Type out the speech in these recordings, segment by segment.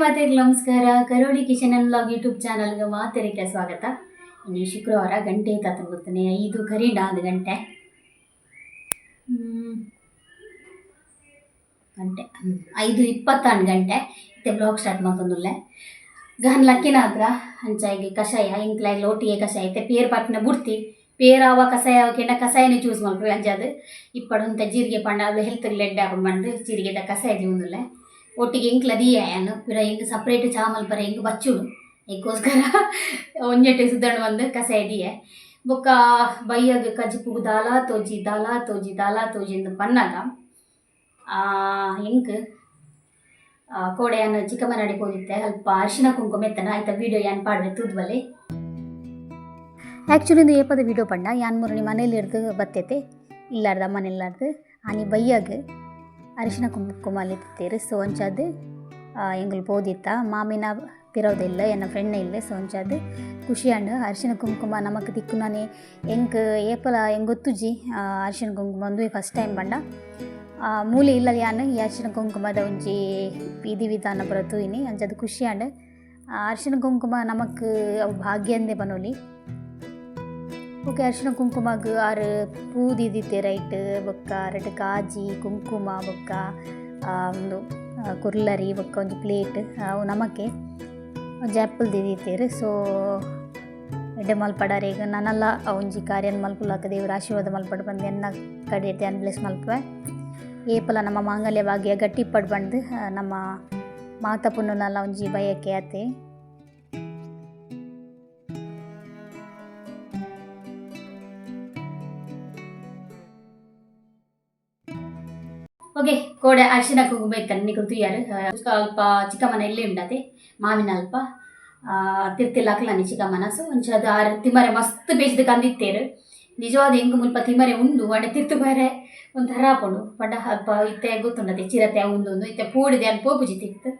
ಮಾತೆಗೆ ನಮಸ್ಕಾರ. Karodi Kishan blog YouTube ಚಾನಲ್ಗೆ ಮಾತೆರಿಗೆ ಸ್ವಾಗತ. ಇನ್ನು ಶುಕ್ರವಾರ ಗಂಟೆ ಅಂತ ಗೊತ್ತಾನೆ ಐದು ಕರೀಡ ಒಂದು ಗಂಟೆ. ಗಂಟೆ. ಐದು ಇಪ್ಪತ್ತೊಂದು ಗಂಟೆ. ಇತ್ತೆ ಬ್ಲಾಗ್ ಸ್ಟಾರ್ಟ್ ಮಾಡ್ಕೊಂಡುಲ್ಲೆ ಗಹನ್ ಲಕ್ಕಿನ ಹತ್ರ ಹಂಚಾಯಿಗೆ ಕಷಾಯ ಇಂಕ್ಲ ಲೋಟಿಗೆ ಕಷಾಯ. ಐತೆ ಪೇರ್ ಪಾಟಿನ ಬುಡ್ತಿ. ಪೇರ್ ಅವ ಕಷಾಯ ಕೆಂಡ ಕಷಾಯನೇ ಚೂಸ್ ಮಾಡ್ಕೊಳ್ಳಿ ಅಂಜಾದು ಇಪ್ಪಡಂತ ಜೀರಿಗೆ ಪಂಡ ಅದು ಹೆಲ್ತ್ ಲೆಡ್ ಹಾಕೊಂಡು ಬಂದು ಜೀರಿಗೆದ ಕಷಾಯ ಜೀವನಲ್ಲೇ ಒಟ್ಟಿಗೆ ಎಂಕ್ಲ ದಿಯಾನು ಪಿರ ಎಂಕ್ ಸಪ್ರೇಟ್ ಚಾಮಲ್ ಪರ ಎಂಕ್ ಬಚ್ಚುಡು? ಎಂಕೋಸ್ಕರ ಒಂಜೆಟೆ ಸುದ್ದಣ್ಣು ಒಂದು ಕಸಾಯ ದಿಯೆ ಬೊಕ್ಕ ಬೈಯಾಗ ಕಜಿಪುಗು ದಾಲ ತೋಜಿ ದಾಲ ತೋಜಿ ದಾಲ ತೋಜಿ ಎಂದು ಪನ್ನಾಗ ಎಂಕ್ ಕೋಡೆಯನ್ನು ಚಿಕ್ಕಮ್ಮನಡಿ ಹೋಗಿತ್ತೆ ಅಲ್ಪ ಅರಿಶಿನ ಕುಂಕುಮ ಎತ್ತನ. ಆಯ್ತಾ ವೀಡಿಯೋ ಯಾನ್ ಪಾಡ್ವೆ ತೂದ್ವಲ್ಲಿ ಆ್ಯಕ್ಚುಲಿ ಇದು ಏಪದ ವೀಡಿಯೋ ಪಂಡ ಯಾನ್ ಮುರುಣಿ ಮನೇಲಿ ಇರ್ದು ಬತ್ತೈತೆ. ಇಲ್ಲಾರ್ದ ಮನೆಲ್ಲಾರ್ದು ಆನಿ ಬೈಯಾಗ ಅರಿಶಿನ ಕುಂಕುಮಲ್ಲಿ ತಿತ್ತೇರು ಸೊ ಒಂಚದು போதித்தா ಪೋದಿತ್ತ ಮಾಮಿನ இல்லை என்ன ಫ್ರೆಂಡ್ ಇಲ್ಲ ಸೊ ಒಂಚದು ಖುಷಿ ಅಂಡ್ ಅರಿಶಿನ ಕುಂಕುಮ ನಮಕ್ ತಿಕ್ಕುನನೆ ಎಂಕ್ ಏಪಲ ಎಂಗ್ ಗೊತ್ತುಜಿ ಅರಿಶಿನ ಕುಂಕುಮ ಒಂದು ಫಸ್ಟ್ ಟೈಮ್ ಬಂಡ. ಮೂಲೆ ಇಲ್ಲ ಯಾನ್ ಈ ಅರಿಶಿನ ಕುಂಕುಮದ ಒಂಜಿ ವಿಧಿ ವಿಧಾನ ಬರತು ಇನಿ ಅಂಚದು ಖುಷಿ ಅಂಡ್ ಆ, ಅರಿಶಿನ ಕುಂಕುಮ ನಮಕ್ ಭಾಗ್ಯಂದೆ ಬನೋಲಿ. ಓಕೆ, ಅರ್ಶಿನ ಕುಂಕುಮ ಆರು ಪೂದಿದಿತ್ತೆ ರೈಟ್. ಬೊಕ್ಕ ರೈಟ್ ಕಾಜಿ, ಕುಂಕುಮ, ಬೊಕ್ಕ ಒಂದು ಕುರ್ಲರಿ, ಬೊಕ್ಕ ಒಂದು ಪ್ಲೇಟ್. ಅವು ನಮಕ್ಕೆ ಒಂಜಿ ಆ್ಯಪಲ್ ದಿದಿತ್ತೇರು ಸೊ ಎಡ್ಡೆ ಮಲ್ಪಡಾರೆ ಈಗ ನಾನೆಲ್ಲ ಒಂಜಿ ಕಾರ್ಯನ ಮಲ್ಪುಲಾಕ ದೇವ್ರ ಆಶೀರ್ವಾದ ಮಲ್ಪಡು ಬಂದು ಎನ್ನ ಕಡೆ ಅನ್ಬ್ಲೆಸ್ ಬ್ಲೆಸ್ ಮಲ್ಪುವೆ. ಏಪಲ ನಮ್ಮ ಮಾಂಗಲ್ಯ ಭಾಗ್ಯ ಗಟ್ಟಿ ಬಂದು ನಮ್ಮ ಮಾತಾ ಒಂಜಿ ಬಯಕೆ ಆತೆ ಓಕೆ ಕೋಡೆ ಅರಿಶಿನ ಕುಂಕುಮ ಇತ್ತಂಡು ಕುಂತು ಯಾರು ಅಲ್ಪ ಚಿಕ್ಕಮ್ಮನ ಇಲ್ಲೇ ಉಂಡತೆ, ಮಾವಿನ ಅಲ್ಪ. ತಿರ್ತಿಲ್ಲಾಕ್ಲಾನಿ ಚಿಕ್ಕಮ್ಮನ. ಸೊ ಒಂಚದ ಆರು ತಿಮ್ಮರೆ ಮಸ್ತ್ ಬೇಜದ ಕಂದಿತ್ತೇರು ನಿಜವಾದ ಹೆಂಗ್ ಮುಲ್ಪ ತಿಮ್ಮರೆ ಉಂಡು ಅಂಡ ತಿರ್ತು ಬೇರೆ ಒಂಥರ ಹಾಕೊಂಡು ಪಂಡ ಅಲ್ಪ ಇತ್ತೆ ಗೊತ್ತುಂಡತೆ, ಚಿರತೆ ಉಂಡು ಇತ್ತೆ ಪೂಡಿದೆ ಅಂತ ಪೋಪುಜಿ ತಿತ್ತು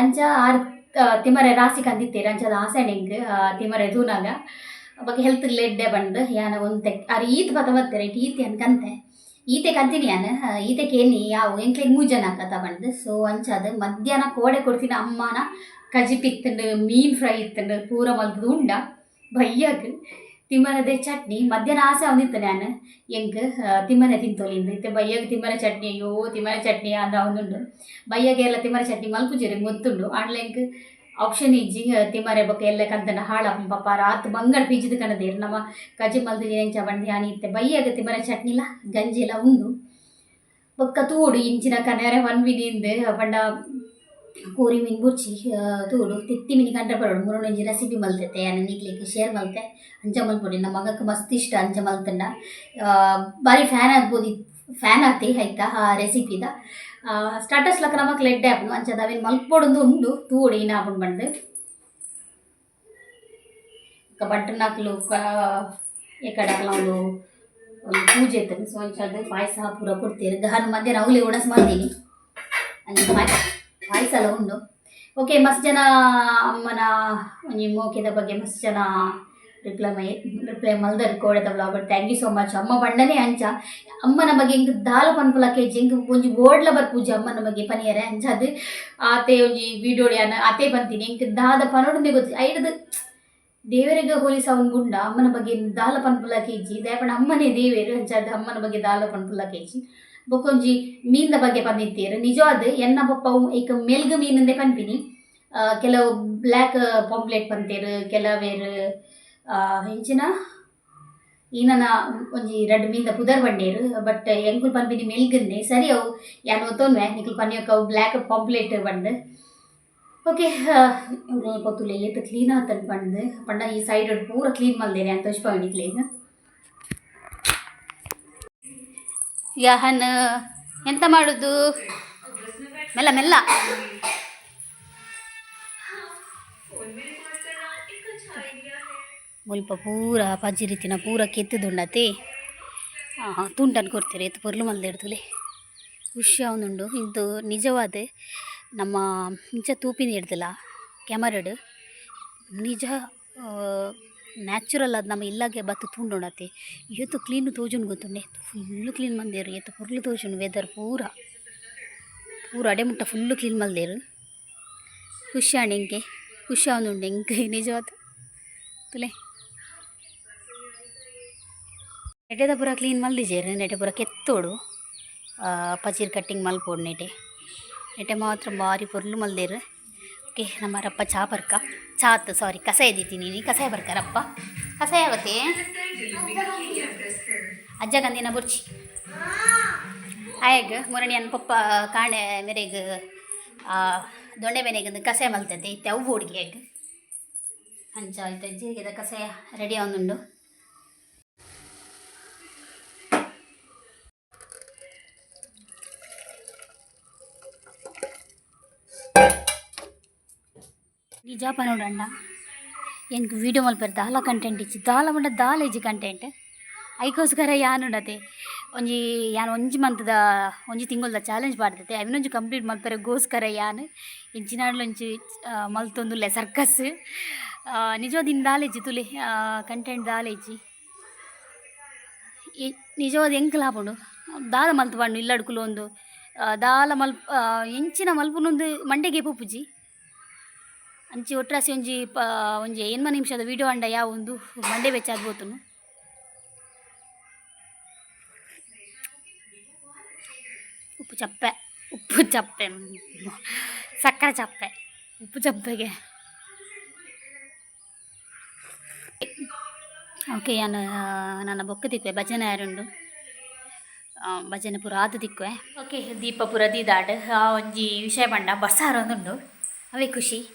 ಅಂಚ ಆರು ತಿಮ್ಮರೆ ರಾಸಿ ಕಂದಿತ್ತೇರು. ಅಂಚದ ಆಸೆ ಹೆಂಗ್ ತಿಮ್ಮರೆ ದೂನಾಗ. ಬಗ್ಗೆ ಹೆಲ್ತ್ ಲೆಡ್ಡೆ ಬಂದು ಯಾನ ಒಂತೆ ಆರು ಈತ್ ಪತ ಬರ್ತಾರೆ ಈತಿ ಅನ್ಕಂತೆ. ಈತೆ ಕಂತೀನಿ ಈತೆ ಕೇನಿ ಯಾವ ಎಂಕ್ಲೆ ಮೂರು ಜನ ಕಥ ಬಂದು ಸೊ ಅಂಚದು ಮಧ್ಯಾಹ್ನ ಕೋಡೆ ಕೊಡ್ತೀನಿ ಅಮ್ಮನ. ಕಜಿಪಿತ್ತಂಡು ಮೀನ್ ಫ್ರೈ ಇತ್ತಂಡು, ಪೂರ ಮಲ್ದು ಉಂಡ. ಬಯ್ಯಗ್ ತಿಮ್ಮನದೆ ಚಟ್ನಿ. ಮಧ್ಯಾಹ್ನ ಆಸೆ ಅವನಿತ್ತು ನಾನು ಎಂಕ್ ತಿಮ್ಮನೆ ತಿಂತೋಲಿಂದ. ಇತ್ತೆ ಬಯ್ಯಾಗ ತಿಮ್ಮನ ಚಟ್ನಿ, ಅಯ್ಯೋ, ತಿಮ್ಮನ ಚಟ್ನಿ ಅಂದ ಅವನುಂಡು. ಬಯ್ಯಗೆ ಎಲ್ಲ ತಿಮ್ಮನ ಚಟ್ನಿ ಮಲ್ಪುಜಿರಿ, ಗೊತ್ತುಂಡು. ಆಂಡ್ಲೆ ಆಪ್ಷನ್ ಇಜ್ಜಿ ತಿಮರೆ ಬೊಕ್ಕ ಎಲ್ಲ ಕಂತನ ಹಾಳ ಪಪ್ಪ ರಾತ್ ಬಂಗಡ ಪಿಜಿದ ಕಣದೇರು ನಮ್ಮ ಕಜಿ ಮಲ್ದಿ ಎಂಚ ಬಂದು ಯಾನಿ ಇತ್ತೆ ಬೈಯಾಗ ತಿಮ್ಮರೆ ಚಟ್ನಿಲ ಗಂಜಿ ಎಲ್ಲ ಉಂಡು ಬೊಕ್ಕ ತೂಡು ಇಂಚಿನ ಕನೆರೆ ಹೊನ್ವಿನಿಂದ ಪಂಡ ಕೋರಿ ಮೀನು ಬುರ್ಚಿ ಆ, ತೂಡು ತಿತ್ತಿ ಮೀನು ಕಂಡ್ರೆ ಬರೋಡು ಇಂಜಿ ರೆಸಿಪಿ ಮಲ್ತೈತೆ ಅನ್ನ ನಿಗ್ಲಿಕ್ಕೆ ಶೇರ್ ಮಲ್ತೆ. ಅಂಚ ಮಲ್ಪೊಡಿ ನಮ್ಮ ಮಗಕ್ಕೆ ಮಸ್ತ್ ಇಷ್ಟ ಅಂಜ ಮಲ್ತಂಡ. ಬಾರಿ ಫ್ಯಾನ್ ಆಗ್ಬೋದು ಫ್ಯಾನ್ ಆಗ್ತಿ ಆಯ್ತಾ ಆ ರೆಸಿಪಿದ ಸ್ಟಾರ್ಟರ್ಸ್ ಲಕ್ಕ ನಮಕ್ ಲೆಡ್ಡೆ ಆಪುನು ಅಂಚದ ಅವೇನು ಮಲ್ಪೊಡೊಂದು ಉಂಡು ತೂಡು ಇನ್ನ ಆಪುಂಡು ಬಂದು ಬಟ್ಟನ್ ಹಾಕಲು ಎಕಡೆ ಒಂದು ಒಂದು ಪೂಜೆ ಇತ್ತು ಸೊ ಒಂಚೂರು ಪಾಯಸ ಪೂರ ಕೊಡ್ತೀರಿ ಗಹನ್ ಮಧ್ಯಾಹ್ನ ಅವಲಿ ಉಣಸ್ ಮಾಡ್ತೀನಿ ಹಂಗೆ ಪಾಯಸ ಎಲ್ಲ ಉಂಡು ಓಕೆ ಮಸ್ತ್ ಜನ ಅಮ್ಮನ ಒಂಜಿ ಮೋಕೆದ ಬಗ್ಗೆ ಮಸ್ತ್ ಜನ ರಿಪ್ಲೈ ಮೈ ರಿಪ್ಲೈ ಮಲ್ದರ್ ಕೋಡೆದ blog thank you so much ಅಮ್ಮ ಬಂಡನೆ ಅಂಚ ಅಮ್ಮನ ಬಗ್ಗೆ ಇಂಕ ದಾಲ ಪನ್ಪುಲ ಕೆಜಿ ಇಂಕ ಒಂಜಿ ಬೋಡ್ಲ ಬರ್ ಪೂಜೆ ಅಮ್ಮನ ಬಗ್ಗೆ ಪನಿಯರೆ ಅಂಚ ಅದು ಆತೆ ಒಂಜಿ ವಿಡಿಯೋ ಆತೆ ಬಂತೀನಿ ಇಂಕ ದಾದ ಪನೋಡನೆ ಗೊತ್ತು ಐಡದು ದೇವರಿಗೆ ಹೋಲಿಸ ಅವ್ನು ಗುಂಡ ಅಮ್ಮನ ಬಗ್ಗೆ ದಾಲ ಪನ್ಪುಲ ಕೆಜಿ ದಯಪಣ ಅಮ್ಮನೇ ದೇವೇರು ಅಂಚಾದ ಅಮ್ಮನ ಬಗ್ಗೆ ದಾಲ ಪನ್ಪುಲ ಕೆಜಿ ಬೊಕೊಂಜಿ ಮೀನಿನ ಬಗ್ಗೆ ಪಂದಿತ್ತೀರು ನಿಜವಾದ ಎನ್ನ ಪಪ್ಪ ಈಗ ಮೆಲ್ಗ ಮೀನಿಂದೆ ಪನ್ಪಿನಿ ಆ, ಕೆಲವು ಬ್ಲ್ಯಾಕ್ ಪಾಂಪ್ಲೆಟ್ ಪಂತೇರು ಕೆಲವೇರು ಆ, ಹೆಂಚಿನ? ಈನನ ಒಂಜಿ ರೆಡ್ ಮೀನ್ದ ಪುದರ್ ಬಂಡೇರು ಬಟ್ ಎಂಕುಲ್ ಪನ್ಪಿನಿ ಮೆಲ್ಗನ್ನೆ. ಸರಿ ಅವು ಯಾನ್ ಒತ್ತೊನ್ವೆ? ನಿಕಲ್ ಪನ್ಯಕ್ಕೆ ಅವು ಬ್ಲ್ಯಾಕ್ ಪಾಂಪ್ಲೆಟ್ ಬಂದು ಓಕೆ ಗೊತ್ತಿಲ್ಲ ಏತ ಕ್ಲೀನ್ ಆತನ್ ಬಂದು ಪಂಡ ಈ ಸೈಡ್ ಪೂರ ಕ್ಲೀನ್ ಮಲ್ದೇನೆ ಅಂತ ತೋಚ್ಪಾವಣಿ ಕ್ಲೀನ್. ಯಹನ್ ಎಂತ ಮಾಡುದು? ಮೆಲ್ಲ ಮೆಲ್ಲ. ಮುಲ್ಪ ಪೂರ ಪಜ್ಜಿ ರೀತಿನ ಪೂರ ಕೆತ್ತದುಂಡತೆ ತುಂಟನ್ ಕೊಡ್ತೀರಿ ಎತ್ತು ಪೊರ್ಲು ಮಲ್ದಿಡ್ತುಲೆ ಖುಷಿ ಅವನುಂಡು ಇದು ನಿಜವಾದ ನಮ್ಮ ನಿಜ ತೂಪಿನ ಹಿಡ್ದಿಲ್ಲ ಕ್ಯಾಮರಡ್ ನಿಜ ನ್ಯಾಚುರಲ್ ಅದು ನಮ್ಮ ಇಲ್ಲಾಗೆ ಬತ್ತು ತುಂಡೋಣತೆ ಇವತ್ತು ಕ್ಲೀನ್ ತೋಜುಂಡು ಗೊತ್ತುಂಡೆ ಫುಲ್ಲು ಕ್ಲೀನ್ ಮಂದೇರು ಎತ್ತು ಪೊರ್ಲು ತೋಜುಂಡು ವೆದರ್ ಪೂರ. ಪೂರ ಅಡೆ ಮುಟ್ಟ ಫುಲ್ಲು ಕ್ಲೀನ್ ಮಲ್ದೇರು ಖುಷಿ ಆಂಡ್ ಹಿಂಗೆ? ಖುಷಿ ಅವನುಂಡು ಹಿಂಗೆ? ನಿಜವಾದ. ತುಲೆ. ನೆಟೆದ ಪೂರ ಕ್ಲೀನ್ ಮಲ್ದಿಜೇರು ನೆಟೆ ಪೂರ ಕೆತ್ತೋಡು ಪಚೀರ್ ಕಟ್ಟಿಂಗ್ ಮಲ್ಪೋಡು ನೆಟೆ. ನೆಟೆ ಮಾತ್ರ ಬಾರಿ ಪೊರ್ಲು ಮಲ್ದೇರು. ಓಕೆ, ನಮ್ಮ ರಪ್ಪ ಚಾ ಬರ್ಕ. ಚಾತ್ ಸಾರಿ ಕಸಾಯ ಇದ್ದೀನಿ ನೀನು. ಕಸಾಯ ಬರ್ಕ ರಪ್ಪ. ಕಸಾಯ ಆಗತ್ತೆ ಅಜ್ಜ ಕಂದಿನ ಬುರ್ಚಿ. ಆಯಗ್ ಮುರಣಿ ಅನ್ನ ಪಪ್ಪ, ಕಾಣೆ ಮೇರೆಗ ದೊಣ್ಣೆ ಬೆನೆಗಂದು ಕಸಾಯ ಮಲ್ತದೆ ಇತ್ತೆ, ಅವು ಹುಡುಗಿ ಆಗ ಅಂಚ ಆಯ್ತು ಜೀರಿಗೆದ ಕಸಾಯ ರೆಡಿ ಆವೊಂದುಂಡು ನೋಡಣ್ಣ. ಎಂಕ್ ವೀಡಿಯೋ ಮಲ್ಪರ್ ದಾಲ ಕಂಟೆಂಟ್ ಇಚ್ಚಿ, ದಾಲ ಮಂಡ ದಾಲ ಇಜ್ಜಿ ಕಂಟೆಂಟ್ ಐಕೋಸ್ಕರ ಯಾನುಡತೆ ಒಂಜಿ, ಯಾನ್ ಒಂಜಿ ಮಂತದ, ಒಂಜಿ ತಿಂಗಳ್ದ ಚಾಲೆಂಜ್ ಮಾಡ್ತೈತೆ. ಅವಿನೊಂಜಿ ಕಂಪ್ಲೀಟ್ ಮಲ್ಪರೆ ಗೋಸ್ಕರ ಯಾನು. ಇಂಚಿನಾಡ್ಲೊಂಚಿ ಮಲ್ತೊಂದುಲ್ಲೆ ಸರ್ಕಸ್ ನಿಜವಾದ ದಾಲೇಜಿ ತುಲಿ ಕಂಟೆಂಟ್ ದಾಲ ಇಜ್ಜಿ. ಈ ನಿಜವಾದ ಎಂಕ್ ಲಾಪುಂಡು ದಾಲ ಮಲ್ತು ಪಂಡು, ಇಲ್ಲಡ್ಕುಲು ಒಂದು ದಾಲ ಮಲ್ಪ ಎಂಚಿನ ಮಲ್ಪುನೊಂದು ಮಂಡೆಗೆ ಪುಪ್ಪುಜಿ ಅಂಚಿ ಒಟ್ರಾಸಿ ಒಂಜಿ ಪ, ಒಂಜಿ ಎನ್ಮ ನಿಮಿಷದ ವಿಡಿಯೋ ಅಂಡ ಯಾವ ಒಂದು ಮಂಡೆ ಬೆಚ್ಚ ಆದ್ಬೋತುನು ಉಪ್ಪು ಚಪ್ಪೆ ಉಪ್ಪು ಚಪ್ಪೆ ಸಕ್ಕರೆ ಚಪ್ಪೆ, ಉಪ್ಪು ಚಪ್ಪೆಗೆ. ಓಕೆ, ನಾನು ನನ್ನ ಬೊಕ್ಕ ತಿಕ್ಕುವೆ ಭಜನೆ ಯಾರುಂಡು ಭಜನೆ ಪೂರ ಆದು ತಿಕ್ಕುವೆ. ಓಕೆ, ದೀಪ ಪೂರ ದೀದಾಡ್, ಆ, ಒಂಜಿ ವಿಷಯ ಪಂಡ, ಬಸ್ಸಾರೊಂದುಂಡು. ಅವೇ ಖುಷಿ.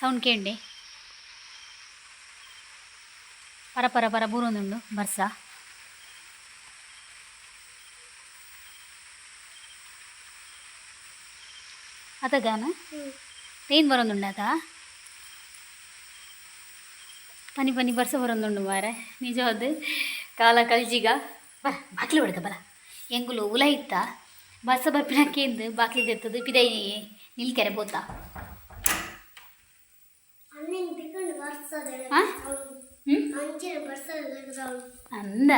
ಸೌಂಡ್ ಕೇಂಡಿ ಪರ ಪರ ಪರ ಬೂರೊಂದುಂಡು ಬರ್ಸ ಅತಗಾನ ಏನ್ ಬರೊಂದುಂಡು ಅದ ಪನಿ ಪನಿ ಬರ್ಸ ಬರೊಂದುಂಡು ಮಾರೆ ನಿಜವಾದ ಕಾಲ ಕಲ್ಜಿಗ ಬರ ಬಾಕ್ಲಿ ಹೊಡೆದ ಬರ ಎಂಗುಲು ಉಲ ಇತ್ತ ಬರ್ಸ ಬರ್ಪಿನಕ್ಕೆಂದು ಬಾಕ್ಲಿ ತೆತ್ತದು ಪಿದೈ ನಿಲ್ಕೆರೆ ಬೋತ ಅಂದ?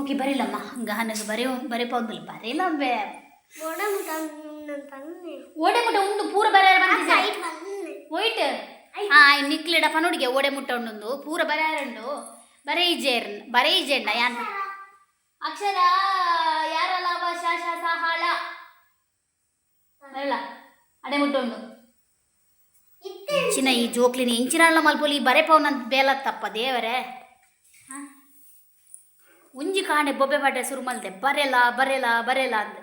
ಓಕೆ ಬರೀಲಮ್ಮ. ಗಹನಗೆ ಬರೆಯೋ ಬರೆಪೋದಿಲ್ಲ ಬರೆಯಲ್ಲ ಬೇ ಓಡೆ ಮುಟ್ಟ ಉಂಡು ಪೂರ ಬರ ಬಂದಿದೆ. ಸೈಡ್ ಬಂದೆ ಒಯ್ಟ್ ಹಾ ನಿಕ್ಲಿಡ ಪನುಡಿಗೆ ಓಡೆ ಮುಟ್ಟ ಉಂಡು ಪೂರ ಬರಾರಂಡು ಬರೇ ಇಜೇರ್ ಬರೇ ಇಜೇಂಡ ಯಾನ್ ಅಕ್ಷರ ಯಾರಲ್ಲ ಶಾ ಶಾಶ ಸಹಾಳ ಬರಲ್ಲ. ಅಡೆ ಮುಟ್ಟ ಇಂಚಿನ ಈ ಜೋಕ್ಲಿನ ಇಂಚಿನಾಳ ಮಲ್ಪೊಲಿ ಬರೆ ಪವನಂತ ಬೇಲ ದೇವರೇ. ಹ? ಉಂಜಿ ಕಾಂಡೆ ಬೊಬ್ಬೆ ಬಡ್ಡೆ ಸುರು ಮಲ್ದೆ ಬರೆಲ ಬರೆಲ ಬರೆಲ ಅಂದ.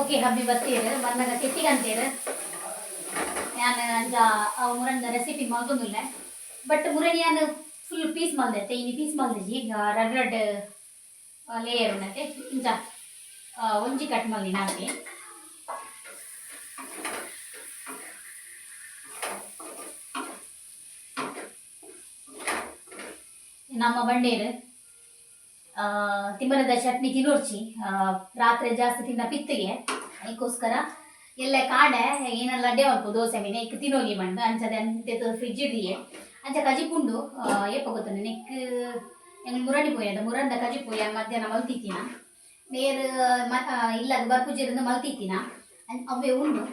ಓಕೆ ಹಬ್ಬಿ ಬರ್ತೀರ, ಬಂದಾಗ ತಿಟ್ಟಿಗಂತೀರ ನಾನು ಅಂಜ ಅವು ಮುರಂದ ರೆಸಿಪಿ ಮಲ್ತೊಂದಿಲ್ಲ ಬಟ್ ಮುರಣಿ ನಾನು ಫುಲ್ ಪೀಸ್ ಮಲ್ದೈತೆ ಇನ್ನು ಪೀಸ್ ಈಗ ರೆಡ್ ರಡ್ ಲೇಯರ್ ಉಣ್ಣತೆ ಇಂಚ ಒಂಜಿ ಕಟ್ ಮಲ್ದಿ ನಾಲ್ಗೆ ನಮ್ಮ ಬಂಡೇರು ಆ, ತಿಮ್ಮರದ ಚಟ್ನಿ ತಿನ್ನೋರ್ಚಿ ರಾತ್ರಿ ಜಾಸ್ತಿ ತಿನ್ನ ಪಿತ್ತಿಗೆ ಅದಕ್ಕೋಸ್ಕರ ಎಲ್ಲ ಕಾಡೆ ಏನೆಲ್ಲ ಅಡ್ಡೆ ಮಾಡ್ಬೋದು ದೋಸೆ ಮೀನೆ ಇಕ್ಕ ತಿನ್ನೋಲಿ ಮಂಡು ಅಂಚದ ಅಂತ ಫ್ರಿಜ್ ಇಡಿಯೆ ಅಂಚ ಕಜಿಪುಂಡು ಏಪ ಗೊತ್ತಾನೆ ನೆಕ್ ಎಂಗ್ ಮುರಡಿ ಪೋಯದ ಮುರಂದ ಕಜಿ ಪೋಯ ಮಧ್ಯಾಹ್ನ ಮಲ್ತಿತ್ತಿನ ಬೇರೆ ಮ ಆ, ಇಲ್ಲ ಬರ್ಪುಜಿರಿಂದ ಮಲ್ತಿತ್ತಿನ ಅನ್- ಅವೇ ಉಂಡು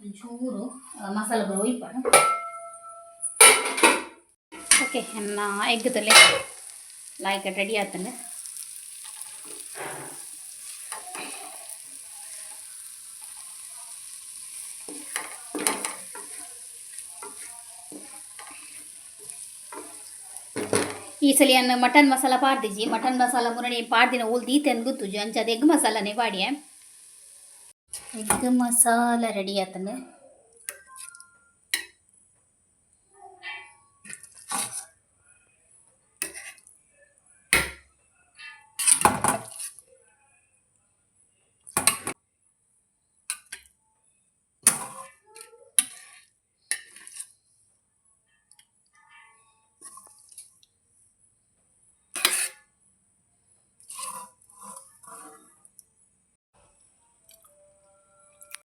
ಒಂಚೂರು ಆ, ಮಸಾಲೆ ಬರೋ ಇಪ್ಪಡು ಓಕೆ ನನ್ನ ಎಗ್ ತಲೆ ಲಾಯ್ಕ ರೆಡಿ ಆತಂಡೆ ಈ ಸಲ ಅನ್ನ ಮಟನ್ ಮಸಾಲ ಪಾಡ್ದಿಜಿ ಮಟನ್ ಮಸಾಲ ಮುರಣಿ ಪಾಡ್ದಿನ ಉಲ್ದೀತೆನ್ ಗೊತ್ತುಜಿ ಅಂಚದ ಎಗ್ ಮಸಾಲನೇ ಪಾಡಿಯೆ ಎಗ್ ಮಸಾಲ ರೆಡಿ ಆತಂಡೆ